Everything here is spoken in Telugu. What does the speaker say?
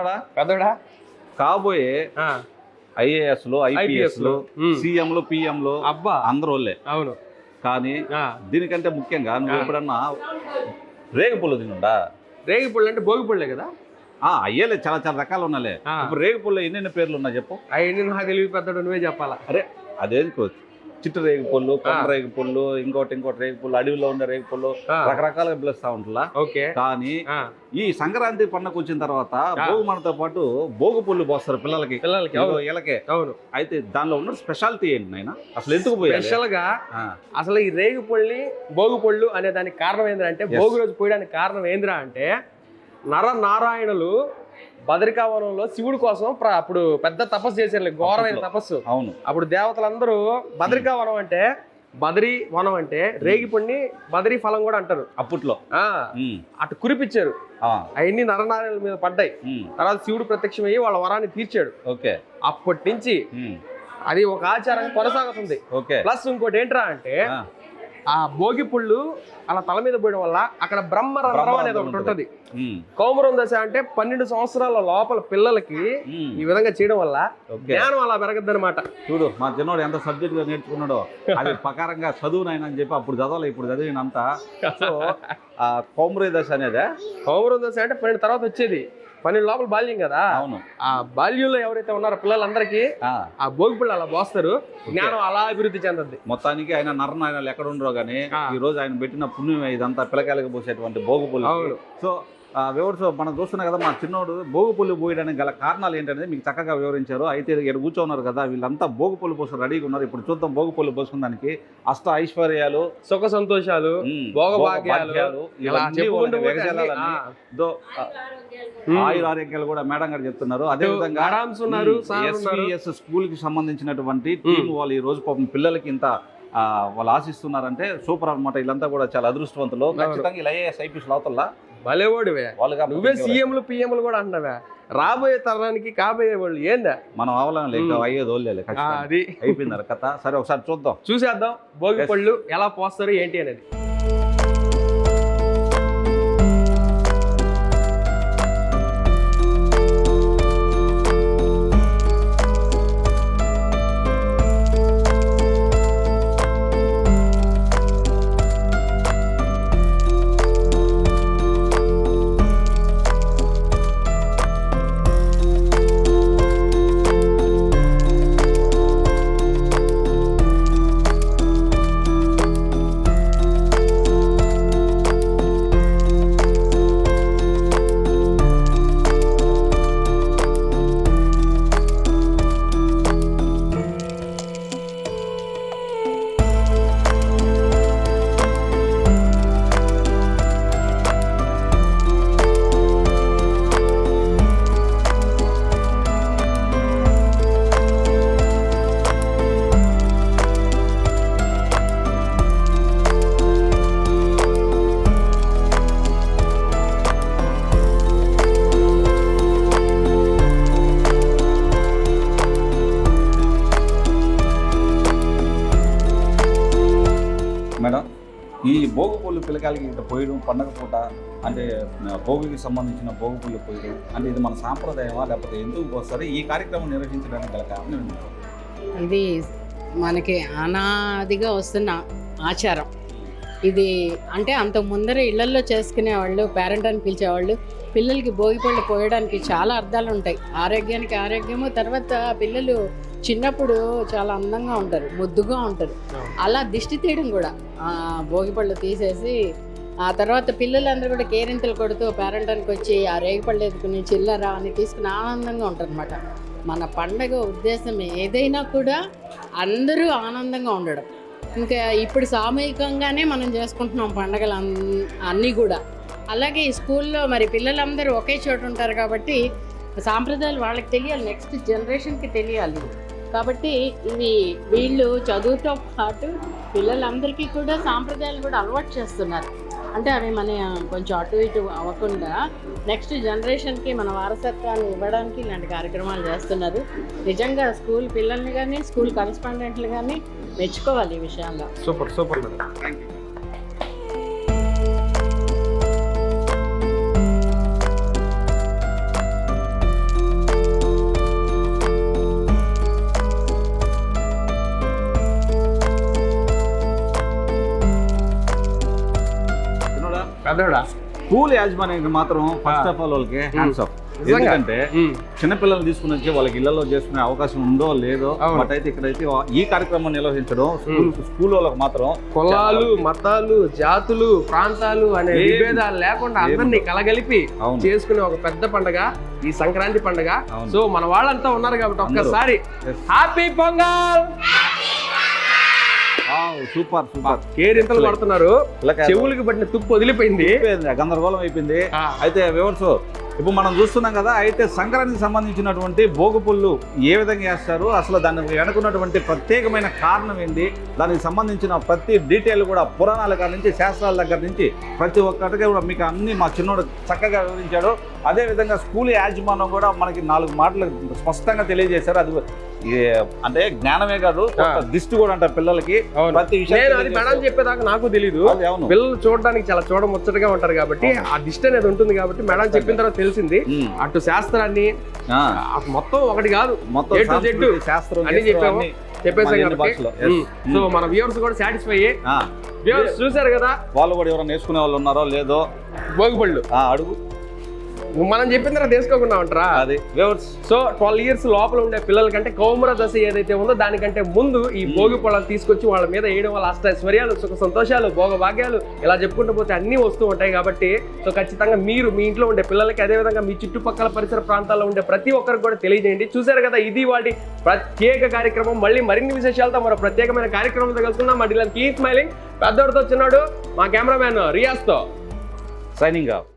చిన్నడా పెద్దోడా? కాబోయే ఆ, ఐఏఎస్లు ఐపీఎస్లు ఉమ్. సీఎంలు పిఎంలు అబ్బా. అందరూ అవును. కానీ దీనికంటే ముఖ్యంగా నువ్వు. ఎప్పుడన్నా రేగు పుల్ల తినుండా? రేగి పళ్ళు అంటే భోగి పళ్ళే కదా? ఆ అయ్యేలే చాలా చాలా రకాలు ఉన్నాలే. ఇప్పుడు రేగు పుల్ల ఎన్నెన్ని పేర్లు ఉన్నాయి చెప్పు. అవన్నీ నాకు తెలివి పెద్దోడు నువ్వే చెప్పాలా? అరే అదేది కో- చిట్టు రేగు పుల్లు కొండ రేగు పుల్లు ఇంకోటి ఇంకోటి రేగు పుల్లు అడవిలో ఉండే రేగు పుల్లు ఆ, రకరకాలుగా పిలుస్తా ఓకే. కానీ ఈ సంక్రాంతి పండుగ వచ్చిన తర్వాత. భోగి మనతో పాటు భోగు పుల్లు పోస్తారు పిల్లలకి. పిల్లలకి ఇదిగో అవును. అయితే దానిలో ఉన్న స్పెషాలిటీ ఏంటి నాయన? అసలు ఎందుకు పోయాలి? స్పెషల్గా అసలు ఈ రేగు పళ్ళి భోగి పళ్ళు అనే దానికి కారణం ఏంటంటే Yes. భోగి రోజు పోయడానికి కారణం ఏంద్రా అంటే నర నారాయణులు బదరికావనంలో శివుడి కోసం అప్పుడు పెద్ద తపస్సు చేశారు ఘోరమైన. తపస్సు. అవును. అప్పుడు దేవతలందరూ బదరికావనం అంటే బదరి వనం అంటే రేగి పండి బదరి ఫలం కూడా అంటారు. అప్పట్లో. అటు కురిపించారు అవన్నీ నరనారాయణుల మీద పడ్డాయి. తర్వాత శివుడు ప్రత్యక్షమయ్యి వాళ్ళ వరాన్ని తీర్చాడు. ఓకే. అప్పటి నుంచి అది ఒక ఆచారంగా కొనసాగుతుంది. ఓకే. ప్లస్ ఇంకోటి ఏంట్రా అంటే ఆ, భోగి పుళ్ళు అలా తల మీద పోయడం వల్ల అక్కడ బ్రహ్మరంధ్రం అనేది ఒకటి ఉంటుంది. కౌమరం దశ అంటే పన్నెండు సంవత్సరాల లోపల పిల్లలకి ఈ విధంగా చేయడం వల్ల జ్ఞానం అలా పెరగద్దు అనమాట చూడు మా చిన్నోడు ఎంత సబ్జెక్ట్గా నేర్చుకున్నాడో అది ప్రకారంగా చదువు నాయన అని చెప్పి అప్పుడు చదవాలి ఇప్పుడు చదివినంత. సో ఆ కౌమరే దశ అనేదే? కౌమరం దశ అంటే పన్నెండు తర్వాత వచ్చేది. పన్నెండు లోపల బాల్యం కదా? అవును. ఆ బాల్యంలో ఎవరైతే ఉన్నారో పిల్లలందరికీ ఆ, భోగి పుళ్ళు అలా పోస్తారు. జ్ఞానం అలా అభివృద్ధి చెందద్ది. మొత్తానికి ఆయన నరనాయనలు ఎక్కడ ఉండరో గానీ ఆ. ఈ రోజు ఆయన పెట్టిన పుణ్యం ఇదంతా పిల్లకాయలకు పోసేటువంటి భోగుపుల్లి అవును. సో ఆ వివరిస్తూ మనం చూస్తున్నాం కదా మా చిన్నోడు భోగుపుల్లి పోయడానికి గల కారణాలు ఏంటనేది మీకు చక్కగా వివరించారు. అయితే ఇక్కడ కూర్చోన్నారు కదా వీళ్ళంతా భోగుపుల్లి పోసి రెడీగా ఉన్నారు. ఇప్పుడు చూద్దాం భోగుపుల్లి పోసుకున్నానికి అష్ట ఐశ్వర్యాలు సుఖ సంతోషాలు భోగభాగ్యాలు. ఆయుర ఆరోగ్యాలు కూడా మేడం గారు చెప్తున్నారు. అదే విధంగా మేడమ్స్ ఉన్నారు సార్ ఉన్నారు. ఎస్విఎస్ స్కూల్కి సంబంధించినటువంటి టీం వాళ్ళు ఈ రోజు పాపం పిల్లలకి ఇంత ఆ, వాళ్ళు ఆశిస్తున్నారంటే సూపర్ అన్నమాట. వీళ్ళంతా కూడా చాలా అదృష్టవంతులు. ఖచ్చితంగా ఇలా ఐపీఎస్ లోతల్లా భలేవాడివే. నువ్వే? సీఎంలు పిఎంలు కూడా అంటున్నావా. రాబోయే తరానికి కాబోయే వాళ్ళు ఏందా? మనం అవలం లేక. అయ్యేది వాళ్ళే అది. అయిపోయింది కథ. సరే ఒకసారి చూద్దాం. చూసేద్దాం. భోగి. పళ్ళు ఎలా పోస్తారు ఏంటి అనేది. మేడం ఈ భోగి పళ్ళు పిల్లకాయలకి ఇట్లా పోయడం పండగ పూట అంటే భోగికి సంబంధించిన భోగి పళ్ళు పోయడం అంటే ఇది మన సాంప్రదాయమా లేకపోతే ఎందుకు వస్తారు ఈ కార్యక్రమం నిర్వహించడానికి గల కారణం ఇది మనకి అనాదిగా వస్తున్న ఆచారం. ఇది అంటే అంత ముందర ఇళ్ళల్లో చేసుకునేవాళ్ళు పేరెంట్ అని పిలిచేవాళ్ళు పిల్లలకి భోగిపళ్ళు పోయడానికి చాలా అర్థాలు ఉంటాయి. ఆరోగ్యానికి ఆరోగ్యము తర్వాత పిల్లలు చిన్నప్పుడు చాలా అందంగా ఉంటారు ముద్దుగా ఉంటారు. అలా దిష్టి తీయడం కూడా. భోగిపళ్ళు తీసేసి ఆ తర్వాత పిల్లలందరూ కూడా కేరింతలు కొడుతూ పేరెంటానికి వచ్చి ఆ రేగిపళ్ళు ఎదుకుని చిల్లర అని తీసుకుని ఆనందంగా ఉంటారనమాట మన పండగ ఉద్దేశం ఏదైనా కూడా అందరూ ఆనందంగా ఉండడం. ఇంకా ఇప్పుడు సామూహికంగానే మనం చేసుకుంటున్నాం పండగలు అన్- అన్నీ కూడా. అలాగే ఈ స్కూల్లో మరి పిల్లలందరూ ఒకే చోట ఉంటారు కాబట్టి సాంప్రదాయాలు వాళ్ళకి తెలియాలి నెక్స్ట్ జనరేషన్కి తెలియాలి. కాబట్టి ఇవి వీళ్ళు చదువుతో పాటు పిల్లలందరికీ కూడా సాంప్రదాయాలు కూడా అలవాటు చేస్తున్నారు. అంటే అవి మన కొంచెం అటు ఇటు అవ్వకుండా నెక్స్ట్ జనరేషన్కి మన వారసత్వాన్ని ఇవ్వడానికి ఇలాంటి కార్యక్రమాలు చేస్తున్నారు. నిజంగా స్కూల్ పిల్లల్ని కానీ స్కూల్ కరస్పాండెంట్లు కానీ మెచ్చుకోవాలి ఈ విషయాల్లో సూపర్ సూపర్ మేడం. పెద్దోడా స్కూల్ యాజమాన్యానికి మాత్రం ఫస్ట్ ఆఫ్ ఆల్ వాళ్ళకి హ్యాండ్స్ ఆఫ్. ఎందుకంటే. చిన్నపిల్లలు తీసుకుని వచ్చి వాళ్ళకి ఇళ్ళలో చేసుకునే అవకాశం ఉందో లేదో. బట్ అయితే ఇక్కడైతే ఈ కార్యక్రమం నిర్వహించడం స్కూల్ స్కూల్ వాళ్ళకి మాత్రం కులాలు మతాలు జాతులు ప్రాంతాలు అనే విభేదాలు లేకుండా అందరినీ కలగలిపి. చేసుకునే ఒక పెద్ద పండగ ఈ సంక్రాంతి పండగ. సో మన వాళ్ళంతా ఉన్నారు కాబట్టి. ఒక్కసారి. Happy Pongal super super. కేరింతలు పడుతున్నారు. చెవులకి పట్టిన తుప్పు వదిలిపోయింది. గందరగోళం అయిపోయింది. అయితే వివర్స్ ఇప్పుడు మనం చూస్తున్నాం కదా అయితే సంక్రాంతికి సంబంధించినటువంటి భోగుపుళ్ళు ఏ విధంగా వేస్తారు? అసలు దాని వెనుకున్నటువంటి ప్రత్యేకమైన కారణం ఏంటి? దానికి సంబంధించిన ప్రతి డీటెయిల్ కూడా పురాణాల కాడ నుంచి శాస్త్రాల దగ్గర నుంచి ప్రతి ఒక్కటిగా కూడా మీకు అన్ని మా చిన్నోడు చక్కగా వివరించాడు. అదే విధంగా స్కూల్ యాజమాన్యం కూడా మనకి నాలుగు మాటలు స్పష్టంగా తెలియజేశారు. అది అంటే జ్ఞానమే కాదు దిష్టి కూడా అంటారు పిల్లలకి. ప్రతి విషయం అది. మేడం చెప్పేదాకా నాకు అవును. పిల్లలు చూడడానికి చాలా చూడముచ్చటగా ఉంటారు కాబట్టి ఆ దిష్టి అనేది ఉంటుంది కాబట్టి మేడం చెప్పిన తర్వాత తెలిసింది. అటు శాస్త్రాన్ని మొత్తం ఒకటి కాదు. మొత్తం శాస్త్రం గీస్త్రం చెప్పాము. చెప్పేసాం. సో మన వ్యూవర్స్ కూడా సాటిస్ఫై అయ్యి. వ్యూవర్స్ చూసారు కదా? వాళ్ళు కూడా ఎవరైనా నేర్చుకునే వాళ్ళు ఉన్నారో లేదో భోగిపళ్ళు ఆ, అడుగు. మనం చెప్పిన తర్వాత తెలుసుకోకుండా ఉంటారా? అది. సో ట్వెల్వ్ ఇయర్స్ లోపల ఉండే పిల్లల కంటే కౌమర దశ ఏదైతే ఉందో దానికంటే ముందు ఈ భోగి పొలాలు తీసుకొచ్చి వాళ్ళ మీద వేయడం వల్ల అష్టైశ్వర్యాలు సుఖ సంతోషాలు భోగ భాగ్యాలు ఇలా చెప్పుకుంటూ పోతే అన్నీ వస్తూ ఉంటాయి కాబట్టి సో ఖచ్చితంగా మీరు మీ ఇంట్లో ఉండే పిల్లలకి అదేవిధంగా మీ చుట్టుపక్కల పరిసర ప్రాంతాల్లో ఉండే ప్రతి ఒక్కరికి కూడా తెలియజేయండి. చూసారు కదా ఇది వాటి ప్రత్యేక కార్యక్రమం. మళ్ళీ మరిన్ని విశేషాలతో మరో ప్రత్యేకమైన కార్యక్రమంతో కలుసుకుందాం. మా డీలర్ కీ స్మైలింగ్ పెద్దోడితో చిన్నాడు మా కెమెరామ్యాన్ రియాజ్తో. Signing off